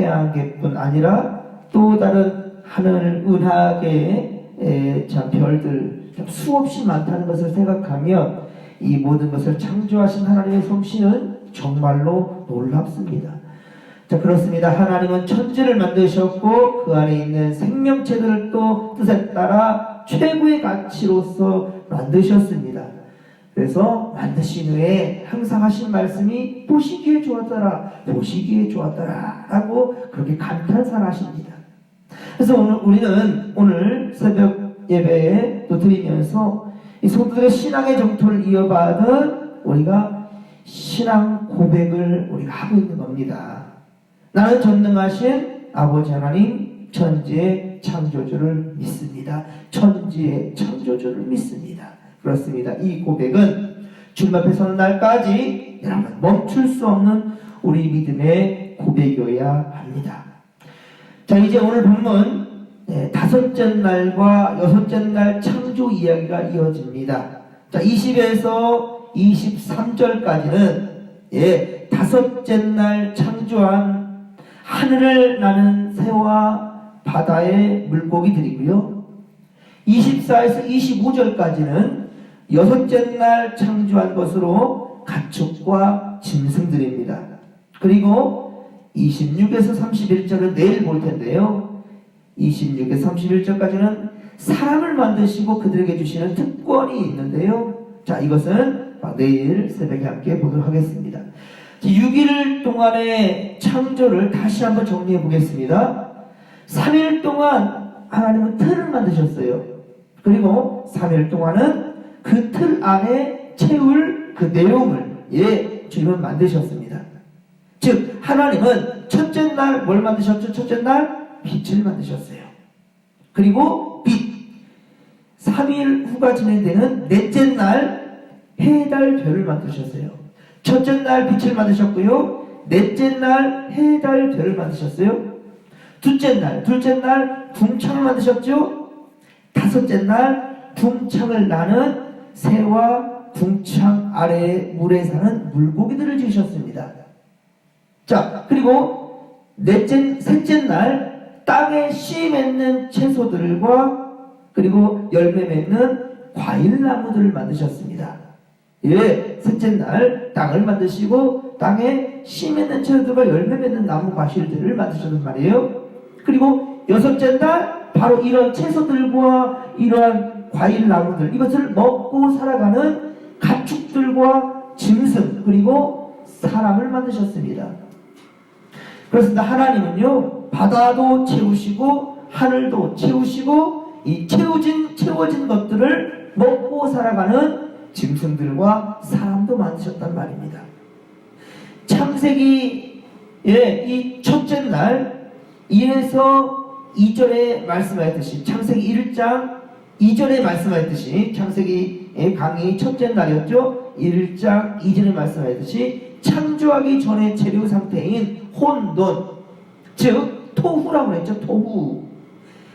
태양계뿐 아니라 또 다른 하늘 은하계의 참 별들 참 수없이 많다는 것을 생각하면 이 모든 것을 창조하신 하나님의 솜씨는 정말로 놀랍습니다. 자 그렇습니다. 하나님은 천지를 만드셨고 그 안에 있는 생명체들을 또 뜻에 따라 최고의 가치로서 만드셨습니다. 그래서 만드신 후에 항상 하신 말씀이 보시기에 좋았더라, 보시기에 좋았더라 라고 그렇게 감탄사하십니다. 그래서 오늘 우리는 오늘 새벽 예배에 또 드리면서 이 성도들의 신앙의 정토를 이어받은 우리가 신앙 고백을 우리가 하고 있는 겁니다. 나는 전능하신 아버지 하나님 천지의 창조주를 믿습니다. 천지의 창조주를 믿습니다. 그렇습니다. 이 고백은 주님 앞에 서는 날까지 여러분 멈출 수 없는 우리 믿음의 고백이어야 합니다. 자 이제 오늘 본문 네, 다섯째 날과 여섯째 날 창조 이야기가 이어집니다. 자 20에서 23절까지는 예 다섯째 날 창조한 하늘을 나는 새와 바다의 물고기들이고요. 24에서 25절까지는 여섯째 날 창조한 것으로 가축과 짐승들입니다. 그리고 26에서 31절은 내일 볼 텐데요. 26에서 31절까지는 사람을 만드시고 그들에게 주시는 특권이 있는데요. 자, 이것은 내일 새벽에 함께 보도록 하겠습니다. 6일 동안의 창조를 다시 한번 정리해 보겠습니다. 3일 동안 하나님은 틀을 만드셨어요. 그리고 3일 동안은 그 틀 안에 채울 그 내용을 예, 주님은 만드셨습니다. 즉 하나님은 첫째 날 뭘 만드셨죠? 첫째 날 빛을 만드셨어요. 그리고 빛 3일 후가 진행되는 넷째 날 해달 별을 만드셨어요. 첫째 날 빛을 만드셨고요. 넷째 날 해달 별을 만드셨어요. 둘째 날, 둘째 날 궁창을 만드셨죠. 다섯째 날 궁창을 나는 새와 궁창 아래에 물에 사는 물고기들을 지으셨습니다. 자, 그리고 넷째, 셋째 날 땅에 씨 맺는 채소들과 그리고 열매 맺는 과일 나무들을 만드셨습니다. 예, 셋째 날 땅을 만드시고 땅에 씨 맺는 채소들과 열매 맺는 나무 과실들을 만드셨단 말이에요. 그리고 여섯째 날 바로 이런 채소들과 이러한 과일 나무들 이것을 먹고 살아가는 가축들과 짐승 그리고 사람을 만드셨습니다. 그렇습니다. 하나님은요 바다도 채우시고 하늘도 채우시고 이 채워진 채워진 것들을 먹고 살아가는 짐승들과 사람도 만드셨단 말입니다. 창세기 예 이 첫째 날 1에서 2절에 말씀하였듯이 창세기 1장 2절에 말씀하였듯이 창세기 강의 첫째 날이었죠. 1장 2절에 말씀하였듯이 창조하기 전의 재료 상태인 혼돈 즉 토후라고 했죠. 토후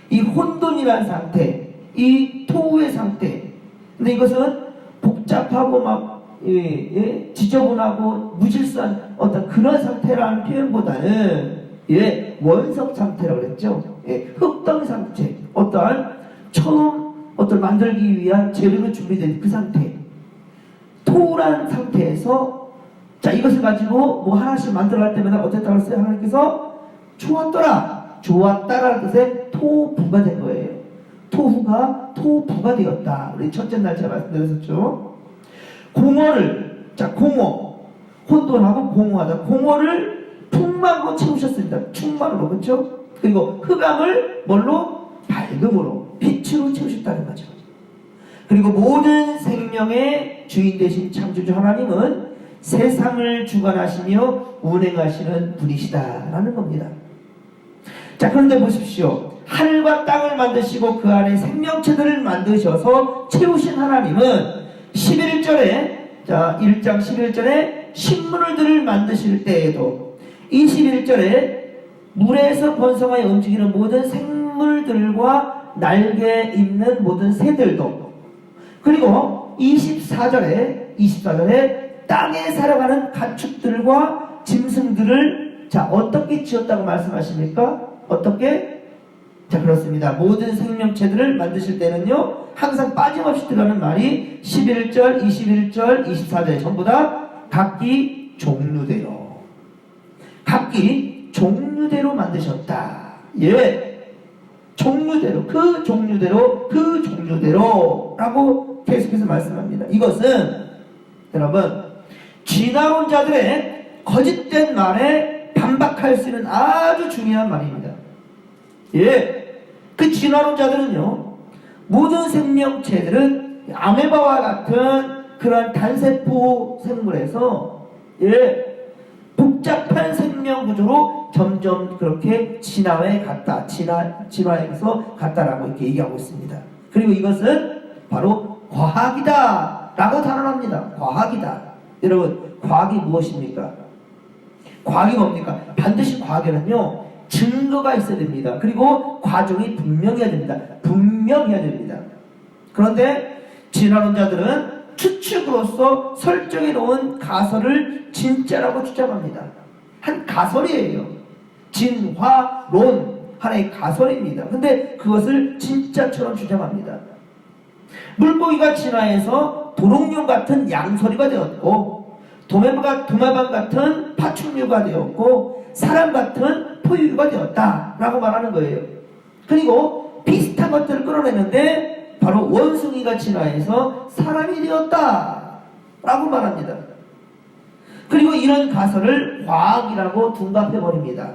이 혼돈이라는 상태 이 토후의 상태 근데 이것은 복잡하고 막 예, 예, 지저분하고 무질서한 어떤 그런 상태라는 표현보다는 예, 원석 상태라고 그랬죠. 예, 흙덩 상태. 어떠한 처음 어떤 만들기 위한 재료로 준비된 그 상태. 토란 상태에서 자 이것을 가지고 뭐 하나씩 만들어갈 때마다 했어요? 하나님께서 좋았더라. 좋았다라는 뜻의 토부가 된 거예요. 토후가 토부가 되었다. 우리 첫째 날 제가 말씀드렸었죠. 공허를 자 공허 혼돈하고 공허하다. 공허를 풍만으로 채우셨습니다. 충만으로 그렇죠? 그리고 흑암을 뭘로 밝음으로 빛으로 채우셨다는 거죠. 그리고 모든 생명의 주인 되신 창조주 하나님은 세상을 주관하시며 운행하시는 분이시다라는 겁니다. 자 그런데 보십시오. 하늘과 땅을 만드시고 그 안에 생명체들을 만드셔서 채우신 하나님은 11절에 자 1장 11절에 식물들을 만드실 때에도 21절에 물에서 번성하여 움직이는 모든 생물들과 날개 있는 모든 새들도 그리고 24절에 24절에 땅에 살아가는 가축들과 짐승들을 자, 어떻게 지었다고 말씀하십니까? 어떻게? 자, 그렇습니다. 모든 생명체들을 만드실 때는요, 항상 빠짐없이 들어가는 말이 11절, 21절, 24절 전부 다 각기 종류대로. 각기 종류대로 만드셨다. 예. 종류대로, 그 종류대로, 그 종류대로라고 계속해서 말씀합니다. 이것은 여러분, 진화론자들의 거짓된 말에 반박할 수 있는 아주 중요한 말입니다. 예. 그 진화론자들은요, 모든 생명체들은 아메바와 같은 그런 단세포 생물에서, 예, 복잡한 생명 구조로 점점 그렇게 진화해 갔다, 진화, 진화해서 갔다라고 이렇게 얘기하고 있습니다. 그리고 이것은 바로 과학이다. 라고 단언합니다. 과학이다. 여러분, 과학이 무엇입니까? 과학이 뭡니까? 반드시 과학에는요, 증거가 있어야 됩니다. 그리고 과정이 분명해야 됩니다. 분명해야 됩니다. 그런데 진화론자들은 추측으로서 설정해 놓은 가설을 진짜라고 주장합니다. 한 가설이에요. 진화론 하나의 가설입니다. 근데 그것을 진짜처럼 주장합니다. 물고기가 진화해서 도롱뇽 같은 양서리가 되었고 도매가 도마뱀 같은 파충류가 되었고 사람 같은 포유류가 되었다라고 말하는 거예요. 그리고 비슷한 것들을 끌어내는데 바로 원숭이가 진화해서 사람이 되었다라고 말합니다. 그리고 이런 가설을 과학이라고 둔갑해 버립니다.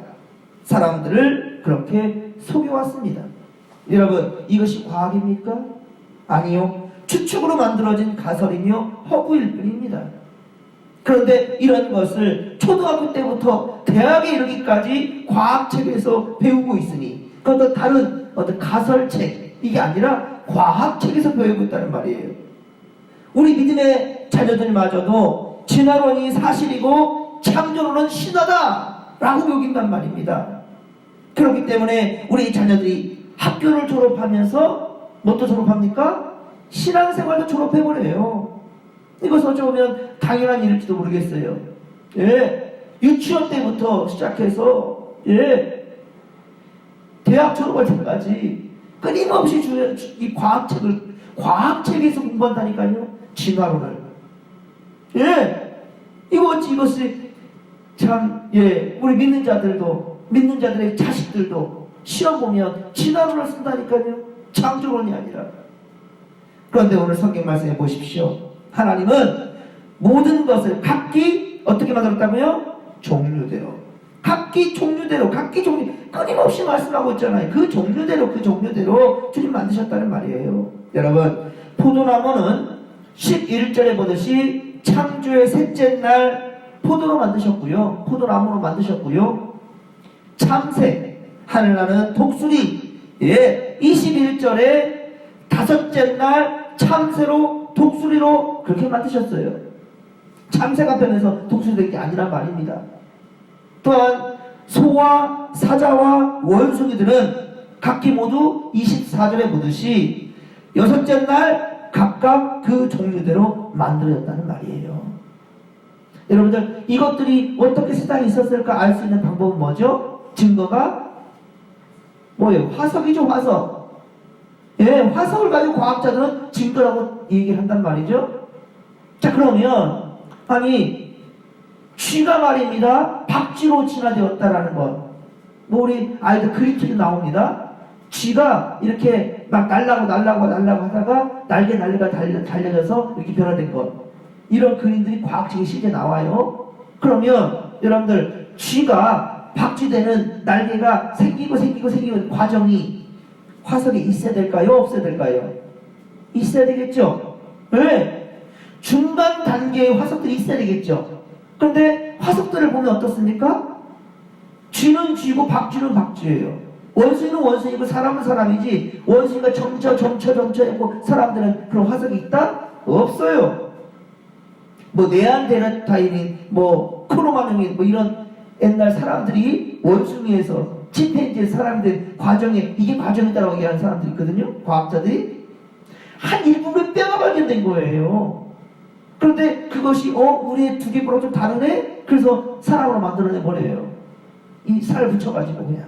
사람들을 그렇게 속여왔습니다. 여러분 이것이 과학입니까? 아니요. 추측으로 만들어진 가설이며 허구일 뿐입니다. 그런데 이런 것을 초등학교 때부터 대학에 이르기까지 과학책에서 배우고 있으니 그것도 다른 어떤 가설책 이게 아니라 과학책에서 배우고 있다는 말이에요. 우리 믿음의 자녀들마저도 진화론이 사실이고 창조론은 신화다라고 여긴단 말입니다. 그렇기 때문에 우리 자녀들이 학교를 졸업하면서 뭐또 졸업합니까? 신앙생활도 졸업해버려요. 이것은 어쩌면 당연한 일일지도 모르겠어요. 예. 유치원 때부터 시작해서, 예. 대학 졸업할 때까지 끊임없이 주, 이 과학책을, 과학책에서 공부한다니까요. 진화론을. 예. 이거 어찌 이것이 참, 예. 우리 믿는 자들도, 믿는 자들의 자식들도 시험 보면 진화론을 쓴다니까요. 창조론이 아니라. 그런데 오늘 성경 말씀해 보십시오. 하나님은 모든 것을 각기 어떻게 만들었다고요? 종류대로. 각기 종류대로, 각기 종류, 끊임없이 말씀하고 있잖아요. 그 종류대로, 그 종류대로 주님 만드셨다는 말이에요. 여러분, 포도나무는 11절에 보듯이 창조의 셋째 날 포도로 만드셨고요. 포도나무로 만드셨고요. 참새, 하늘나는 독수리, 예, 21절에 다섯째 날 참새로 독수리로 그렇게 만드셨어요. 참새가 변해서 독수리 된 게 아니란 말입니다. 또한 소와 사자와 원숭이들은 각기 모두 24절에 보듯이 여섯째 날 각각 그 종류대로 만들어졌다는 말이에요. 여러분들 이것들이 어떻게 세상에 있었을까 알 수 있는 방법은 뭐죠? 증거가 뭐예요? 화석이죠 화석. 예, 화석을 가지고 과학자들은 증거라고 얘기를 한단 말이죠. 자, 그러면, 아니, 쥐가 말입니다. 박쥐로 진화되었다라는 것. 뭐, 우리 아이들 그림책이 나옵니다. 쥐가 이렇게 막 날라고 날라고 날라고 하다가 날개 날개가 달려, 달려져서 이렇게 변화된 것. 이런 그림들이 과학책에 실제 나와요. 그러면, 여러분들, 쥐가 박쥐되는 날개가 생기고 생기고 생기는 과정이 화석이 있어야 될까요? 없어야 될까요? 있어야 되겠죠? 왜? 중간 단계의 화석들이 있어야 되겠죠? 그런데 화석들을 보면 어떻습니까? 쥐는 쥐고 박쥐는 박쥐예요. 원숭이는 원숭이고 사람은 사람이지 원숭이가 점쳐 점쳐 점쳐 했고 사람들은 그런 화석이 있다? 없어요. 뭐 네안데르타인인 뭐 크로마뇽인 뭐 이런 옛날 사람들이 원숭이에서 침팬지 사람들 과정에 이게 과정이다라고 얘기하는 사람들이 있거든요. 과학자들이 한 일부분의 뼈가 발견된 거예요. 그런데 그것이 어 우리의 두 개보다 좀 다르네. 그래서 사람으로 만들어내 버려요. 이살 붙여가지고 그냥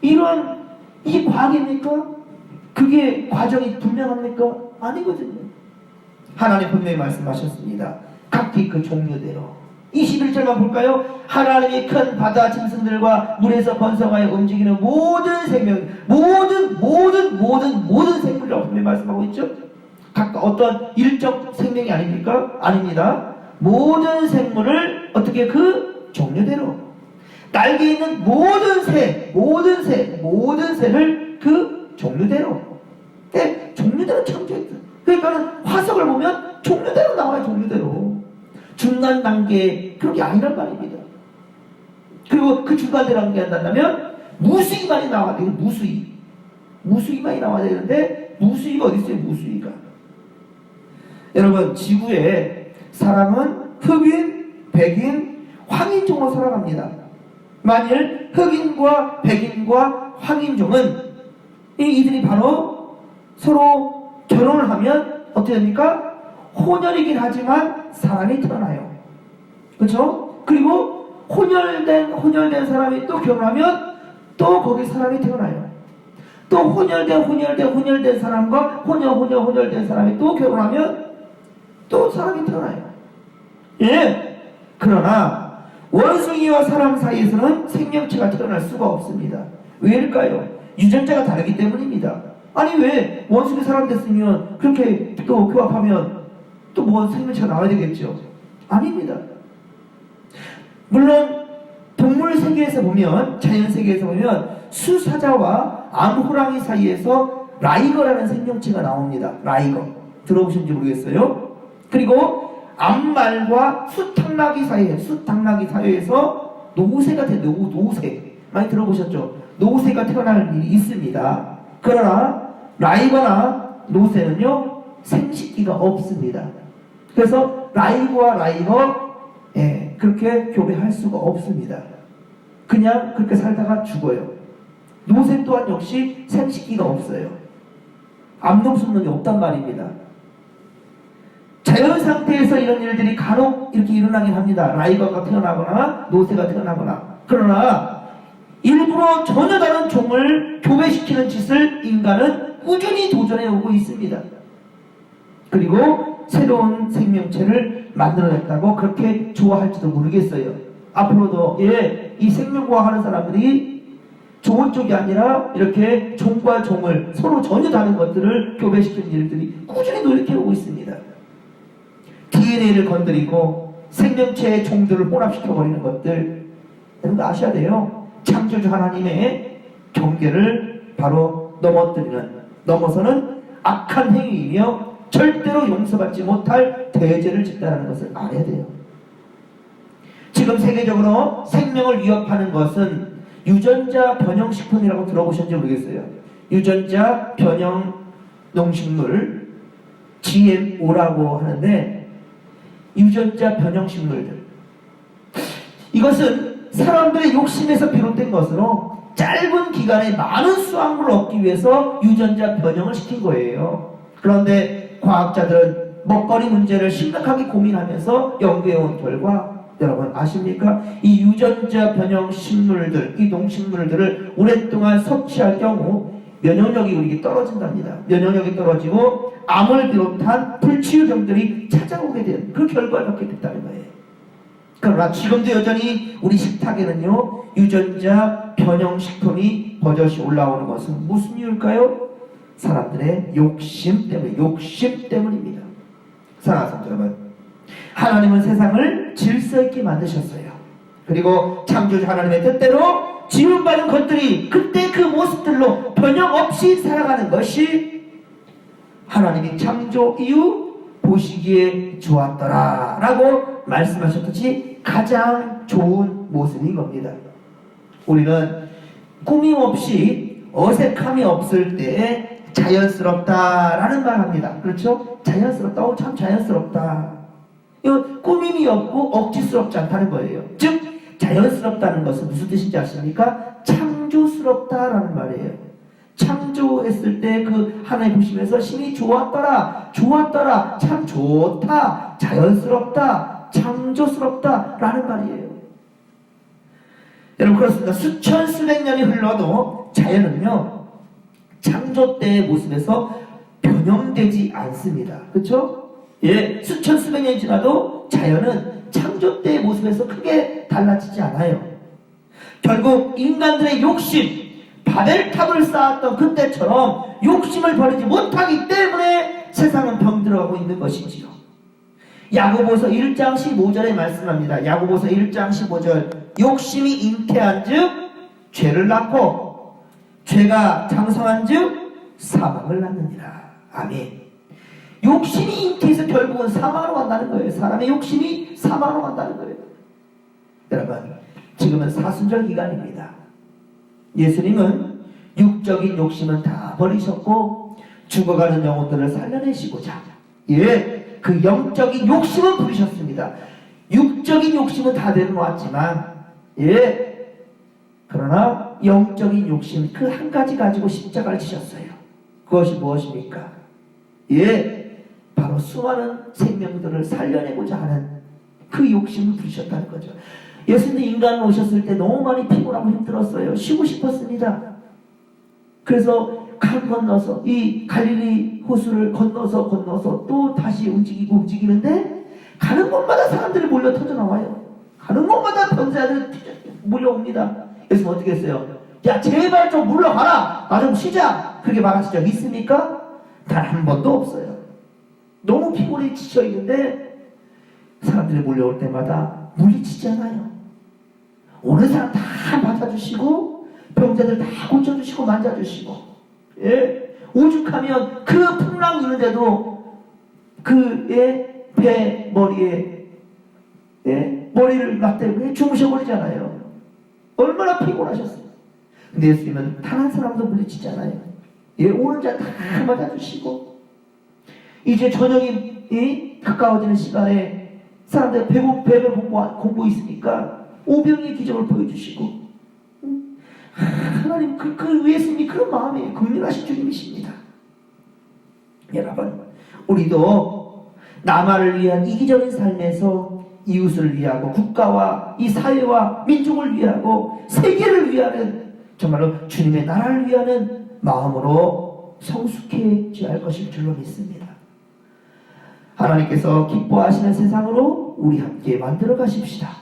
이런 이게 과학입니까? 그게 과정이 분명합니까? 아니거든요. 하나님 분명히 말씀하셨습니다. 각기 그 종류대로. 21절만 볼까요? 하나님이 큰 바다 짐승들과 물에서 번성하여 움직이는 모든 생명, 모든, 모든, 모든, 모든 생물이라고 분명히 말씀하고 있죠? 각 어떤 일정 생명이 아닙니까? 아닙니다. 모든 생물을 어떻게 그 종류대로. 날개 있는 모든 새, 모든 새, 모든 새를 그 종류대로. 네, 종류대로 창조했다. 그러니까는 화석을 보면 종류대로 나와요, 종류대로. 중간 단계, 그런 게 아니란 말입니다. 그리고 그 중간 단계 한다면 무수히만이 나와야 돼요, 무수히. 무수히만이 나와야 되는데, 무수히가 어디 있어요, 무수히가. 여러분, 지구에 사람은 흑인, 백인, 황인종으로 살아갑니다. 만일 흑인과 백인과 황인종은 이 이들이 바로 서로 결혼을 하면 어떻게 됩니까? 혼혈이긴 하지만 사람이 태어나요. 그렇죠? 그리고 혼혈된 혼혈된 사람이 또 결혼하면 또 거기 사람이 태어나요. 또 혼혈된 혼혈된 혼혈된 사람과 혼혈 혼혈 혼혈된 사람이 또 결혼하면 또 사람이 태어나요. 예. 그러나 원숭이와 사람 사이에서는 생명체가 태어날 수가 없습니다. 왜일까요? 유전자가 다르기 때문입니다. 아니 왜 원숭이 사람 됐으면 그렇게 또 교합하면 또 뭐 생명체가 나와야 되겠죠? 아닙니다. 물론 동물 세계에서 보면 자연 세계에서 보면 수사자와 암호랑이 사이에서 라이거라는 생명체가 나옵니다. 라이거 들어보신지 모르겠어요. 그리고 암말과 수탕나기 사이에 수탕나기 사이에서 노새가 돼 노, 노새 많이 들어보셨죠? 노새가 태어날 일이 있습니다. 그러나 라이거나 노새는요 생식기가 없습니다. 그래서 라이거와 라이거 예, 그렇게 교배할 수가 없습니다. 그냥 그렇게 살다가 죽어요. 노새 또한 역시 생식기가 없어요. 암동수능이 없단 말입니다. 자연 상태에서 이런 일들이 간혹 이렇게 일어나긴 합니다. 라이거가 태어나거나 노새가 태어나거나. 그러나 일부러 전혀 다른 종을 교배시키는 짓을 인간은 꾸준히 도전해 오고 있습니다. 그리고 새로운 생명체를 만들어냈다고 그렇게 좋아할지도 모르겠어요. 앞으로도 예, 이 생명과학 하는 사람들이 좋은 쪽이 아니라 이렇게 종과 종을 서로 전혀 다른 것들을 교배시키는 일들이 꾸준히 노력해 오고 있습니다. DNA를 건드리고 생명체의 종들을 혼합시켜 버리는 것들 여러분 아셔야 돼요. 창조주 하나님의 경계를 바로 넘어뜨리는 넘어서는 악한 행위이며 절대로 용서받지 못할 대죄를 짓다라는 것을 알아야 돼요. 지금 세계적으로 생명을 위협하는 것은 유전자 변형 식품이라고 들어보셨는지 모르겠어요. 유전자 변형 농식물 GMO라고 하는데 유전자 변형 식물들 이것은 사람들의 욕심에서 비롯된 것으로 짧은 기간에 많은 수확물을 얻기 위해서 유전자 변형을 시킨 거예요. 그런데 과학자들은 먹거리 문제를 심각하게 고민하면서 연구해온 결과 여러분 아십니까? 이 유전자 변형 식물들, 이 농식물들을 오랫동안 섭취할 경우 면역력이 우리에게 떨어진답니다. 면역력이 떨어지고 암을 비롯한 불치유병들이 찾아오게 된 그 결과를 갖게 됐다는 거예요. 그러나 지금도 여전히 우리 식탁에는요 유전자 변형 식품이 버젓이 올라오는 것은 무슨 이유일까요? 사람들의 욕심 때문에 욕심 때문입니다. 사랑하는 성도 여러분, 하나님은 세상을 질서 있게 만드셨어요. 그리고 창조주 하나님의 뜻대로 지음받은 것들이 그때 그 모습들로 변형 없이 살아가는 것이 하나님이 창조 이후 보시기에 좋았더라 라고 말씀하셨듯이 가장 좋은 모습인 겁니다. 우리는 꾸밈 없이 어색함이 없을 때 자연스럽다라는 말 합니다. 그렇죠? 자연스럽다. 어, 참 자연스럽다. 이거 꾸밈이 없고 억지스럽지 않다는 거예요. 즉, 자연스럽다는 것은 무슨 뜻인지 아십니까? 창조스럽다라는 말이에요. 창조했을 때 그 하나님 보시면서 심히 좋았더라, 좋았더라, 참 좋다, 자연스럽다, 창조스럽다 라는 말이에요. 여러분 그렇습니다. 수천 수백 년이 흘러도 자연은요 창조 때의 모습에서 변형되지 않습니다. 그렇죠? 예, 수천 수백 년이 지나도 자연은 창조 때의 모습에서 크게 달라지지 않아요. 결국 인간들의 욕심, 바벨탑을 쌓았던 그때처럼 욕심을 버리지 못하기 때문에 세상은 병들어가고 있는 것이지요. 야고보서 1장 15절에 말씀합니다. 야고보서 1장 15절 욕심이 잉태한 즉 죄를 낳고 죄가 장성한 즉 사망을 낳느니라. 아멘. 욕심이 잉태해서 결국은 사망으로 간다는 거예요. 사람의 욕심이 사망으로 간다는 거예요. 여러분, 지금은 사순절 기간입니다. 예수님은 육적인 욕심은 다 버리셨고 죽어가는 영혼들을 살려내시고자 예, 그 영적인 욕심은 부리셨습니다. 육적인 욕심은 다 내려놓았지만 예, 그러나 영적인 욕심 그 한 가지 가지고 십자가를 지셨어요. 그것이 무엇입니까? 예, 바로 수많은 생명들을 살려내고자 하는 그 욕심을 부리셨다는 거죠. 예수님 인간 오셨을 때 너무 많이 피곤하고 힘들었어요. 쉬고 싶었습니다. 그래서 강 건너서 이 갈릴리 호수를 건너서 건너서 또 다시 움직이고 움직이는데 가는 곳마다 사람들이 몰려 터져 나와요. 가는 곳마다 병자들이 몰려옵니다. 예수님 어떻게 했어요? 야 제발 좀 물러가라. 나 좀 쉬자. 그렇게 말하신 적 있습니까? 단 한 번도 없어요. 너무 피곤해 지쳐 있는데 사람들이 몰려올 때마다 물리치잖아요. 오는 사람 다 맞아주시고 병자들 다 고쳐주시고 만져주시고 예 오죽하면 그 풍랑 있는데도 그의 배 머리에 예 머리를 놨대고 주무셔버리잖아요. 얼마나 피곤하셨어요. 근데 예수님은 단 한 사람도 물리치잖아요. 예 오는 자 다 맞아주시고 이제 저녁이 이 가까워지는 시간에 사람들 배고 배를 공부 공부 있으니까 오병의 기적을 보여주시고 음, 하나님 그, 그 예수님이 그런 마음이에요. 긍휼하신 주님이십니다. 여러분 우리도 남아를 위한 이기적인 삶에서 이웃을 위하고 국가와 이 사회와 민족을 위하고 세계를 위하는 정말로 주님의 나라를 위하는 마음으로 성숙해져야 할 것일 줄로 믿습니다. 하나님께서 기뻐하시는 세상으로 우리 함께 만들어 가십시다.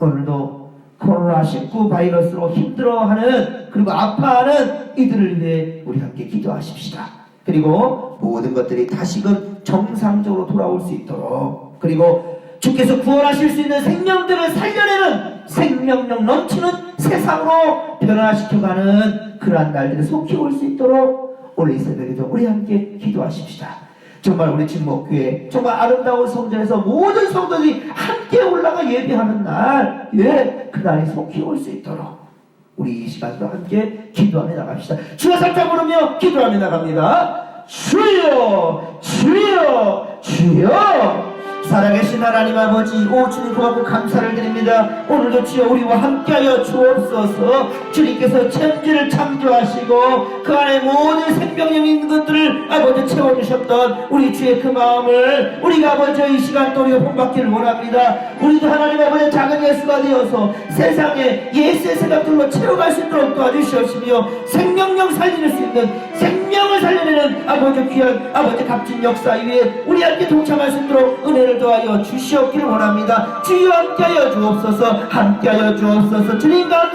오늘도 코로나19 바이러스로 힘들어하는 그리고 아파하는 이들을 위해 우리 함께 기도하십시다. 그리고 모든 것들이 다시금 정상적으로 돌아올 수 있도록 그리고 주께서 구원하실 수 있는 생명들을 살려내는 생명력 넘치는 세상으로 변화시켜가는 그러한 날들이 속히 올 수 있도록 오늘 이 새벽에도 우리 함께 기도하십시다. 정말 우리 진목교회 정말 아름다운 성전에서 모든 성도들이 함께 올라가 예배하는 날, 예, 그날이 속히 올 수 있도록 우리 이 시간도 함께 기도하며 나갑시다. 주여 살짝 부르며 기도하며 나갑니다. 주여, 주여, 주여. 살아계신 하나님 아버지 오 주님 고맙고 감사를 드립니다. 오늘도 주여 우리와 함께하여 주옵소서. 주님께서 천지를 창조하시고 그 안에 모든 생명력 있는 것들을 아버지 채워주셨던 우리 주의 그 마음을 우리가 아버지 이 시간 또 우리가 본받기를 원합니다. 우리도 하나님 아버지 작은 예수가 되어서 세상에 예수의 생각들로 채워갈 수 있도록 도와주시옵시며 생명력 살릴 수 있는 생명을 살려내는 아버지 귀한 아버지 값진 역사 위에 우리 함께 동참할 수 있도록 은혜를 더하여 주시옵기를 원합니다. 주여 함께하여 주옵소서 함께하여 주옵소서 주님 감사